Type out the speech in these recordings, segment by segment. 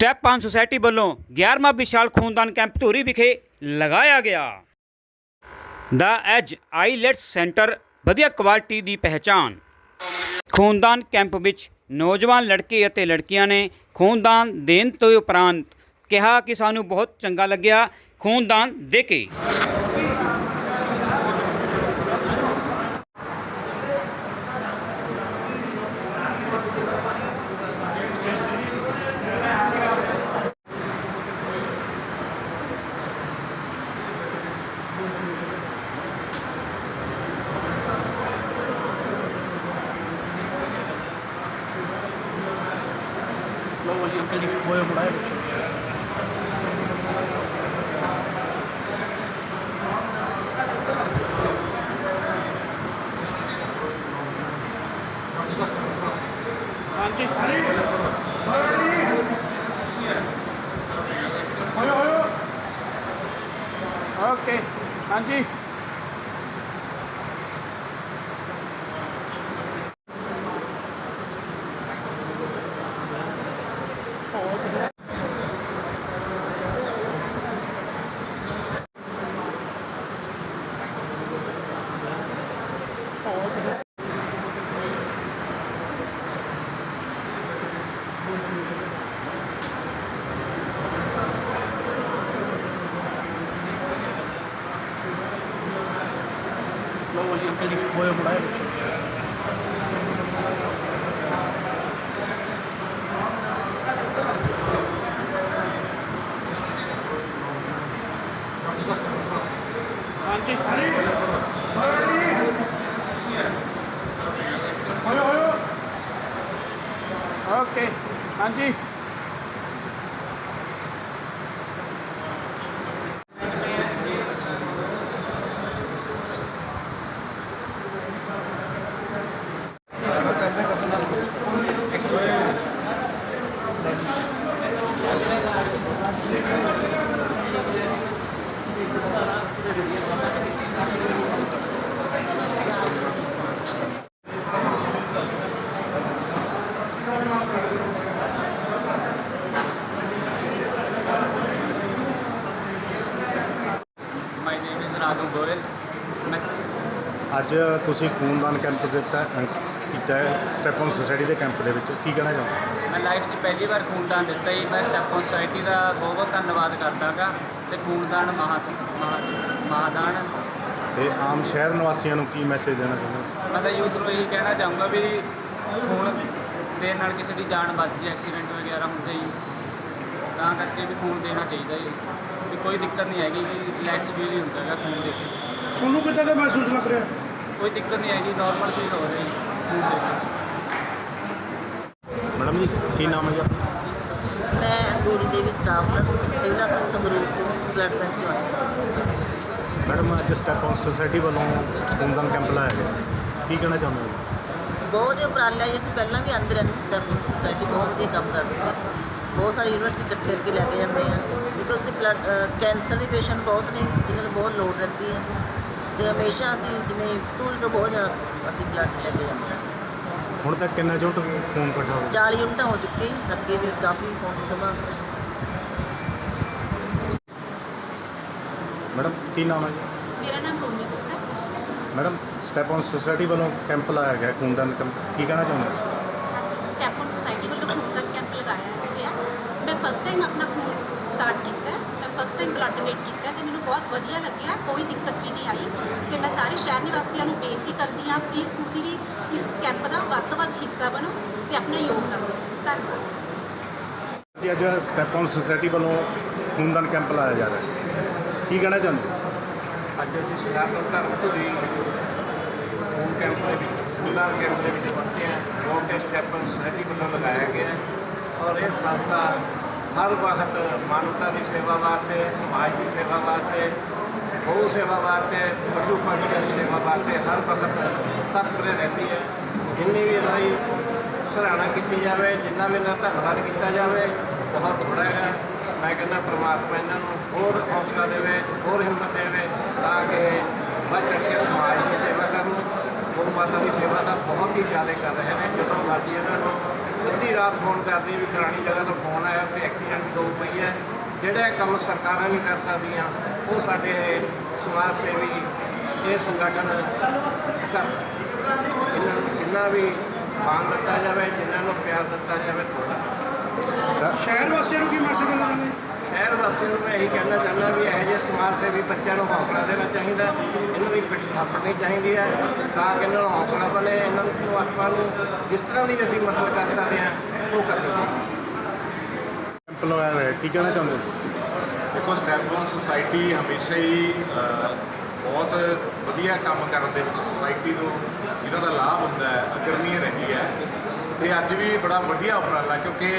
Step 5 society ਵੱਲੋਂ 11ਵਾਂ ਵਿਸ਼ਾਲ ਖੂਨਦਾਨ camp Dhuri ਵਿਖੇ ਲਗਾਇਆ ਗਿਆ। ਦਾ ਐਜ ਆਈਲੈਟਸ ਸੈਂਟਰ ਵਧੀਆ ਕੁਆਲਿਟੀ ਦੀ ਪਹਿਚਾਣ। ਖੂਨਦਾਨ ਕੈਂਪ ਵਿੱਚ ਨੌਜਵਾਨ ਲੜਕੇ ਅਤੇ ਲੜਕੀਆਂ ਨੇ ਖੂਨਦਾਨ ਦੇਣ ਤੋਂ ਉਪਰੰਤ ਕਿਹਾ ਕਿ ਸਾਨੂੰ ਬਹੁਤ ਚੰਗਾ ਲੱਗਿਆ ਖੂਨਦਾਨ ਦੇ ਕੇ। ਲਓ ਜੀ ਅੰਕਲ ਜੀ ਹੋਏ ਬੁਲਾਏ ਬੱਚੇ ਹਾਂਜੀ। ਹੋਇਓ 여기까지 모여볼라야겠죠. 오케이. 안지. ਗੋਇਲ ਮੈਂ ਅੱਜ ਤੁਸੀਂ ਖੂਨਦਾਨ ਕੈਂਪ ਦਿੱਤਾ ਕੀਤਾ ਹੈ ਸਟੈਪਨ ਸੁਸਾਇਟੀ ਦੇ ਕੈਂਪ ਦੇ ਵਿੱਚ। ਕੀ ਕਹਿਣਾ ਚਾਹੁੰਦੇ ਮੈਂ ਲਾਈਫ 'ਚ ਪਹਿਲੀ ਵਾਰ ਖੂਨਦਾਨ ਦਿੱਤਾ ਜੀ। ਮੈਂ ਸਟੈਪਨ ਸੁਸਾਇਟੀ ਦਾ ਬਹੁਤ ਬਹੁਤ ਧੰਨਵਾਦ ਕਰਦਾਗਾ ਤੇ ਖੂਨਦਾਨ ਮਹਾ ਮਹਾ- ਮਹਾਦਾਨ। ਤੇ ਆਮ ਸ਼ਹਿਰ ਨਿਵਾਸੀਆਂ ਨੂੰ ਕੀ ਮੈਸੇਜ ਦੇਣਾ ਚਾਹੁੰਦੇ ਮੈਂ ਤਾਂ ਯੂਥ ਨੂੰ ਇਹੀ ਕਹਿਣਾ ਚਾਹੂੰਗਾ ਵੀ ਖੂਨ ਦੇਣ ਨਾਲ ਕਿਸੇ ਦੀ ਜਾਨ ਬਚਦੀ ਹੈ ਐਕਸੀਡੈਂਟ ਵਗੈਰਾ ਹੁੰਦੇ ਜੀ ਤਾਂ ਕਰਕੇ ਵੀ ਖੂਨ ਦੇਣਾ ਚਾਹੀਦਾ ਜੀ। ਵੀ ਕੋਈ ਦਿੱਕਤ ਨਹੀਂ ਹੈਗੀ ਕਿ ਰਿਲੈਕਸ ਫੀਲ ਹੀ ਹੁੰਦਾ ਹੈਗਾ ਖੂਨ ਦੇ ਕੇ ਤੁਹਾਨੂੰ ਕਿੱਦਾਂ ਦਾ ਮਹਿਸੂਸ ਲੱਗ ਰਿਹਾ? ਕੋਈ ਦਿੱਕਤ ਨਹੀਂ ਹੈਗੀ ਨਾਰਮਲ ਫੀਲ ਹੋ ਰਿਹਾ ਜੀ ਖੂਨ ਦੇ ਕੇ ਮੈਡਮ ਜੀ ਕੀ ਨਾਮ ਹੈ ਜੀ? ਮੈਂ ਗੋਰੀ ਦੇਵੀ ਸਟਾਫ ਨਰਸ ਸਿਵਲ ਹਸਪਤਾਲ ਸੰਗਰੂਰ ਤੋਂ ਬਲੱਡ ਬੈਂਕ ਚੋਂ ਹਾਂ। ਮੈਡਮ ਅੱਜ ਸਟੈਪਨ ਸੁਸਾਇਟੀ ਵੱਲੋਂ ਖੂਨਦਾਨ ਕੈਂਪ ਲਾਇਆ ਗਿਆ। ਕੀ ਕਹਿਣਾ ਚਾਹੁੰਦੇ ਹੋ? ਬਹੁਤ ਹੀ ਉਪਰਾਲਾ ਜੀ ਅਸੀਂ ਪਹਿਲਾਂ ਵੀ ਆਂਦੇ ਰਹਿੰਦੇ ਸਟੈਪ ਸੁਸਾਇਟੀ ਬਹੁਤ ਵਧੀਆ ਕੰਮ ਕਰਦੀ ਹੈ ਬਹੁਤ ਸਾਰੇ ਯੂਨੀਵਰਸਿਟੀ ਇਕੱਠੇ ਕਰਕੇ ਲੈ ਕੇ ਜਾਂਦੇ ਆ। ਕਿਉਂਕਿ ਉੱਥੇ ਬਲੱਡ ਕੈਂਸਰ ਦੇ ਪੇਸ਼ੈਂਟ ਬਹੁਤ ਨੇ ਜਿਨ੍ਹਾਂ ਨੂੰ ਬਹੁਤ ਲੋੜ ਰਹਿੰਦੀ ਹੈ। ਤੇ ਹਮੇਸ਼ਾ ਅਸੀਂ ਜਿਵੇਂ ਧੂਰੀ ਤੋਂ ਬਹੁਤ ਜ਼ਿਆਦਾ ਅਸੀਂ ਬਲੱਡ ਲੈ ਕੇ ਜਾਂਦੇ ਹਾਂ ਹੁਣ ਤੱਕ ਕਿੰਨਾ ਝੁੰਟ ਖੂਨ ਹੋ 40 ਯੂਨਿਟਾਂ ਹੋ ਚੁੱਕੇ ਅੱਗੇ ਵੀ ਕਾਫੀ ਖੂਨ ਦੀ ਹੈ। ਮੈਡਮ ਕੀ ਨਾਮ ਹੈ ਮੇਰਾ ਨਾਮ ਰੋਮੀ ਗੁਪਤਾ। ਮੈਡਮ ਸਟੈਪਨ ਸੁਸਾਇਟੀ ਵੱਲੋਂ ਕੈਂਪ ਲਾਇਆ ਗਿਆ ਖੂਨਦਾਨ ਕੈਂਪ ਕੀ ਕਹਿਣਾ ਚਾਹੁੰਦੇ ਸਟੈਪ ਔਨ ਸੁਸਾਇਟੀ ਵੱਲੋਂ ਖੂਨਦਾਨ ਕੈਂਪ ਲਗਾਇਆ ਗਿਆ ਮੈਂ ਫਸਟ ਟਾਈਮ ਆਪਣਾ ਖੂਨ ਦਾਨ ਕੀਤਾ। ਮੈਂ ਫਸਟ ਟਾਈਮ ਬਲੱਡ ਡੋਨੇਟ ਕੀਤਾ ਤੇ ਮੈਨੂੰ ਬਹੁਤ ਵਧੀਆ ਲੱਗਿਆ ਕੋਈ ਦਿੱਕਤ ਵੀ ਨਹੀਂ ਆਈ। ਤੇ ਮੈਂ ਸਾਰੇ ਸ਼ਹਿਰ ਨਿਵਾਸੀਆਂ ਨੂੰ ਬੇਨਤੀ ਕਰਦੀ ਹਾਂ ਪਲੀਜ਼ ਤੁਸੀਂ ਵੀ ਇਸ ਕੈਂਪ ਦਾ ਵੱਧ ਤੋਂ ਵੱਧ ਹਿੱਸਾ ਬਣੋ ਤੇ ਆਪਣਾ ਯੋਗਦਾਨ ਦਿਓ। ਧੰਨਵਾਦ। ਜੀ ਅੱਜ ਸਟੈਪਨ ਸੁਸਾਇਟੀ ਵੱਲੋਂ ਖੂਨਦਾਨ ਕੈਂਪ ਲਾਇਆ ਜਾ ਰਿਹਾ ਹੈ। ਕੀ ਕਹਿਣਾ ਚਾਹੁੰਦੇ ਹੋ? ਅੱਜ ਅਸੀਂ ਸਟਾਫ ਧਰਮ ਤੋਂ ਜੀ ਖੂਨ ਕੈਂਪ ਦੇ ਵਿੱਚ ਖੂਨਦਾਨ ਕੈਂਪ ਦੇ ਵਿੱਚ ਪਹੁੰਚੇ ਹਾਂ। ਜੋ ਕਿ ਸਟੈਪਨ ਸੁਸਾਇਟੀ ਵੱਲੋਂ ਲਗਾਇਆ ਗਿਆ ਹੈ। ਔਰ ਇਹ ਸੰਸਥਾ ਹਰ ਵਕਤ ਮਾਨਵਤਾ ਦੀ ਸੇਵਾ ਵਾਸਤੇ, ਸਮਾਜ ਦੀ ਸੇਵਾ ਵਾਸਤੇ ਗਊ ਸੇਵਾ ਵਾਸਤੇ, ਪਸ਼ੂ ਪੰਛੀਆਂ ਦੀ ਸੇਵਾ ਵਾਸਤੇ ਹਰ ਵਕਤ ਤਤਪਰ ਰਹਿੰਦੀ ਹੈ। ਜਿੰਨੀ ਵੀ ਇਹਨਾਂ ਦੀ ਸਰਾਹਨਾ ਕੀਤੀ ਜਾਵੇ, ਜਿੰਨਾ ਵੀ ਇਹਨਾਂ ਦਾ ਧੰਨਵਾਦ ਕੀਤਾ ਜਾਵੇ, ਬਹੁਤ ਥੋੜਾ ਹੈ ਮੈਂ ਕਹਿੰਦਾ ਪ੍ਰਮਾਤਮਾ ਇਹਨਾਂ ਨੂੰ ਹੋਰ ਹੌਸਲਾ ਦੇਵੇ, ਹੋਰ ਹਿੰਮਤ ਦੇਵੇ, ਤਾਂ ਕਿ ਇਹ ਵੱਧ ਚੜ੍ਹ ਕੇ ਸਮਾਜ ਦੀ ਸੇਵਾ ਕਰਨ ਗਊ ਮਾਤਾ ਦੀ ਸੇਵਾ ਦਾ ਬਹੁਤ ਹੀ ਜ਼ਿਆਦਾ ਕਰ ਰਹੇ ਅੱਧੀ ਰਾਤ ਫੋਨ ਕਰਦੀ ਵੀ ਫਲਾਣੀ ਜਗ੍ਹਾ ਤੋਂ ਫੋਨ ਆਇਆ, ਉੱਥੇ ਐਕਸੀਡੈਂਟ ਹੋ ਪਈ ਹੈ। ਜਿਹੜੇ ਕੰਮ ਸਰਕਾਰਾਂ ਨਹੀਂ ਕਰ ਸਕਦੀਆਂ, ਉਹ ਸਾਡੇ ਸਮਾਜ ਸੇਵੀ ਇਹ ਸੰਗਠਨ ਕਰਦਾ ਇਹਨਾਂ ਨੂੰ ਜਿੰਨਾ ਵੀ ਮਾਣ ਦਿੱਤਾ ਜਾਵੇ ਜਿਨ੍ਹਾਂ ਨੂੰ ਪਿਆਰ ਦਿੱਤਾ ਜਾਵੇ ਥੋੜਾ ਸ਼ਹਿਰ ਵਾਸੀਆਂ ਨੂੰ ਕੀ ਮੈਸੇਜ ਦੇਣਾ ਸ਼ਹਿਰ ਵਾਸੀਆਂ ਨੂੰ ਮੈਂ ਇਹੀ ਕਹਿਣਾ ਚਾਹੁੰਦਾ ਵੀ ਇਹੋ ਜਿਹੇ ਸਮਾਜ ਸੇਵੀ ਬੱਚਿਆਂ ਨੂੰ ਹੌਸਲਾ ਦੇਣਾ ਚਾਹੀਦਾ। ਇਹਨਾਂ ਦੀ ਪਿੱਠ ਥਾਪੜਨੀ ਚਾਹੀਦੀ ਹੈ ਤਾਂ ਕਿ ਇਹਨਾਂ ਨੂੰ ਹੌਸਲਾ ਬਣੇ ਇਹਨਾਂ ਨੂੰ ਆਪਾਂ ਨੂੰ ਜਿਸ ਤਰ੍ਹਾਂ ਦੀ ਵੀ ਅਸੀਂ ਮਦਦ ਕਰ ਸਕਦੇ ਹਾਂ ਉਹ ਕੈਂਪ ਲਗਾਇਆ ਹੋਇਆ ਕੀ ਕਹਿਣਾ ਚਾਹੁੰਦੇ ਹੋ? ਦੇਖੋ ਸਟੈਪਨ ਸੁਸਾਇਟੀ ਹਮੇਸ਼ਾ ਹੀ ਬਹੁਤ ਵਧੀਆ ਕੰਮ ਕਰਨ ਦੇ ਵਿੱਚ ਸੁਸਾਇਟੀ ਨੂੰ ਜਿਹਨਾਂ ਦਾ ਲਾਭ ਹੁੰਦਾ ਹੈ ਅਗਰਮੀ ਰਹਿੰਦੀ ਹੈ। ਤੇ ਅੱਜ ਵੀ ਬੜਾ ਵਧੀਆ ਉਪਰਾਲਾ ਕਿਉਂਕਿ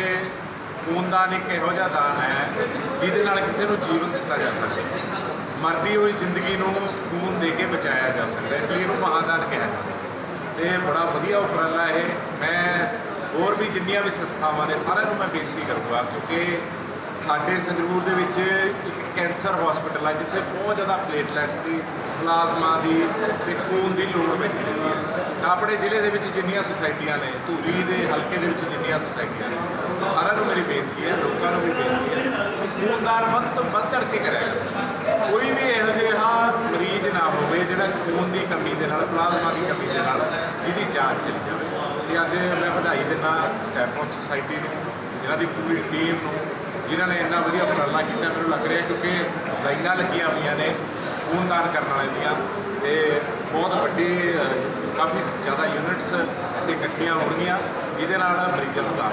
ਖੂਨਦਾਨ ਇੱਕ ਇਹੋ ਜਿਹਾ ਦਾਨ ਹੈ ਜਿਹਦੇ ਨਾਲ ਕਿਸੇ ਨੂੰ ਜੀਵਨ ਦਿੱਤਾ ਜਾ ਸਕਦਾ ਮਰਦੀ ਹੋਈ ਜ਼ਿੰਦਗੀ ਨੂੰ ਖੂਨ ਦੇ ਕੇ ਬਚਾਇਆ ਜਾ ਸਕਦਾ ਇਸ ਲਈ ਇਹਨੂੰ ਮਹਾਦਾਨ ਕਿਹਾ ਜਾਂਦਾ ਤੇ ਬੜਾ ਵਧੀਆ ਉਪਰਾਲਾ ਇਹ। ਮੈਂ ਹੋਰ ਵੀ ਜਿੰਨੀਆਂ ਵੀ ਸੰਸਥਾਵਾਂ ਨੇ, ਸਾਰਿਆਂ ਨੂੰ ਮੈਂ ਬੇਨਤੀ ਕਰੂੰਗਾ ਕਿਉਂਕਿ ਸਾਡੇ ਸੰਗਰੂਰ ਦੇ ਵਿੱਚ ਇੱਕ ਕੈਂਸਰ ਹਸਪੀਟਲ ਹੈ ਜਿੱਥੇ ਬਹੁਤ ਜ਼ਿਆਦਾ ਪਲੇਟਲੈਟਸ ਦੀ ਪਲਾਜ਼ਮਾ ਦੀ ਤੇ ਖੂਨ ਦੀ ਲੋੜ ਪੈਂਦੀ ਰਹਿੰਦੀ ਹੈ। ਆਪਣੇ ਜ਼ਿਲ੍ਹੇ ਦੇ ਵਿੱਚ ਜਿੰਨੀਆਂ ਸੁਸਾਇਟੀਆਂ ਨੇ, ਧੂਰੀ ਦੇ ਹਲਕੇ ਦੇ ਵਿੱਚ ਜਿੰਨੀਆਂ ਸੁਸਾਇਟੀਆਂ ਨੇ, ਸਾਰਿਆਂ ਨੂੰ ਮੇਰੀ ਬੇਨਤੀ ਹੈ, ਲੋਕਾਂ ਨੂੰ ਵੀ ਬੇਨਤੀ ਹੈ ਕਿ ਖੂਨਦਾਨ ਵੱਧ ਤੋਂ ਵੱਧ ਚੜ ਕੇ ਕਰਿਆ ਕਰੋ। ਕੋਈ ਵੀ ਇਹੋ ਜਿਹਾ ਮਰੀਜ਼ ਨਾ ਹੋਵੇ ਜਿਹੜਾ ਖੂਨ ਦੀ ਕਮੀ ਦੇ ਨਾਲ ਪਲਾਜ਼ਮਾ ਦੀ ਕਮੀ ਦੇ ਨਾਲ ਜਿਹਦੀ ਜਾਂਚ ਚਲੀ ਜਾਵੇ। ਤੇ ਅੱਜ ਮੈਂ ਵਧਾਈ ਦਿੰਦਾ ਸਟੈਪਨ ਸੁਸਾਇਟੀ ਨੂੰ ਇਹਨਾਂ ਦੀ ਪੂਰੀ ਟੀਮ ਨੂੰ, ਜਿਨ੍ਹਾਂ ਨੇ ਇੰਨਾ ਵਧੀਆ ਉਪਰਾਲਾ ਕੀਤਾ, ਮੈਨੂੰ ਲੱਗ ਰਿਹਾ ਕਿਉਂਕਿ ਲਾਈਨਾਂ ਲੱਗੀਆਂ ਹੋਈਆਂ ਨੇ। ਖੂਨਦਾਨ ਕਰਨ ਵਾਲੇ ਦੀਆਂ ਤੇ ਬਹੁਤ ਵੱਡੀ ਕਾਫੀ ਜ਼ਿਆਦਾ ਯੂਨਿਟਸ ਇੱਥੇ ਇਕੱਠੀਆਂ ਹੋਣਗੀਆਂ, ਜਿਹਦੇ ਨਾਲ ਮਰੀਜ਼ਾਂ ਦਾ